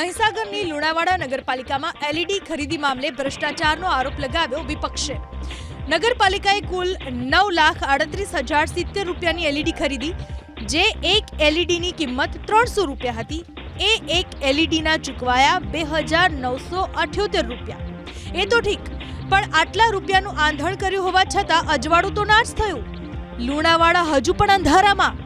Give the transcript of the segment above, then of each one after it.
મહીસાગરની લુણાવાડા નગરપાલિકામાં એલઈડી ખરીદી મામલે ભ્રષ્ટાચારનો આરોપ લગાવ્યો વિપક્ષે. નગરપાલિકાએ કુલ નવ લાખ આડત્રીસ હજાર સિત્તેર રૂપિયાની એલઈડી ખરીદી, જે એક એલઈડીની કિંમત ત્રણસો રૂપિયા હતી. એ એક એલઈડીના ચૂકવાયા બે હજાર નવસો અઠ્યોતેર રૂપિયા. એ તો ઠીક, પણ આટલા રૂપિયાનું આંધણ કર્યું હોવા છતાં અજવાળું તો ના જ થયું. લુણાવાડા હજુ પણ અંધારામાં.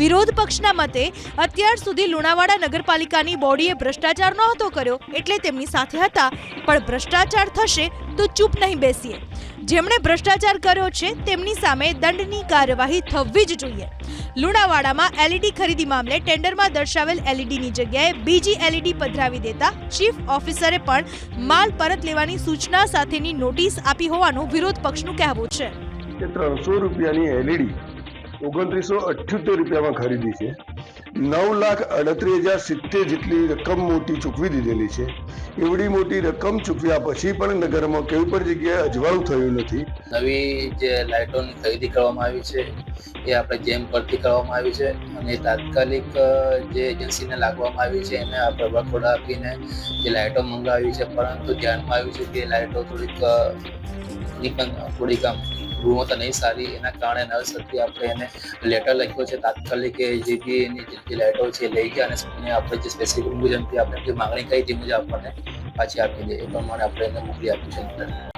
વિરોધ પક્ષના મતે અત્યાર સુધી લુણાવાડા નગરપાલિકાની બોડીએ ભ્રષ્ટાચાર નહોતો કર્યો, એટલે તેમની સાથે હતા. પણ ભ્રષ્ટાચાર થશે તો ચૂપ નહીં બેસીએ. જેમણે ભ્રષ્ટાચાર કર્યો છે, તેમની સામે દંડની કાર્યવાહી થવી જ જોઈએ. લુણાવાડામાં એલઈડી ખરીદી મામલે ટેન્ડરમાં દર્શાવેલ એલઈડીની જગ્યાએ બીજી એલઈડી પધરાવી દેતા ચીફ ઓફિસરે પણ માલ પરત લેવાની સૂચના સાથેની નોટિસ આપી હોવાનું વિરોધ પક્ષનું કહેવું છે. ત્રણસો રૂપિયાની એલઈડી ઓગણત્રીસો અઠ્યોતેર રૂપિયામાં ખરીદી છે. નવ લાખ અડત્રીસ હજાર સિત્તેર જેટલી રકમ મોટી ચૂકવી દીધેલી છે. એવડી મોટી રકમ ચૂકવ્યા પછી પણ નગરમાં કેવી પણ જગ્યાએ અજવાળું થયું નથી. નવી જે લાઇટોની ખરીદી કરવામાં આવી છે, એ આપણે જેમ પરથી કરવામાં આવી છે અને તાત્કાલિક જે એજન્સીને લાગવામાં આવી છે, એને આ વખોડા આપીને જે લાઇટો મંગાવી છે, પરંતુ ધ્યાનમાં આવ્યું છે કે લાઇટો થોડીક થોડીક આમ ગુણવત્તા નહીં સારી, એના કારણે હતી આપણે એને લેટર લખ્યો છે, તાત્કાલિક જે બી એની જે લાઇટો છે લઈ ગયા અને આપણે જે સ્પેસિફિક મુજબ આપણે જે માંગણી કરી તે મુજબ આપણને પાછી આપી દે, એ પ્રમાણે આપણે એને મોકલી આપ્યું છે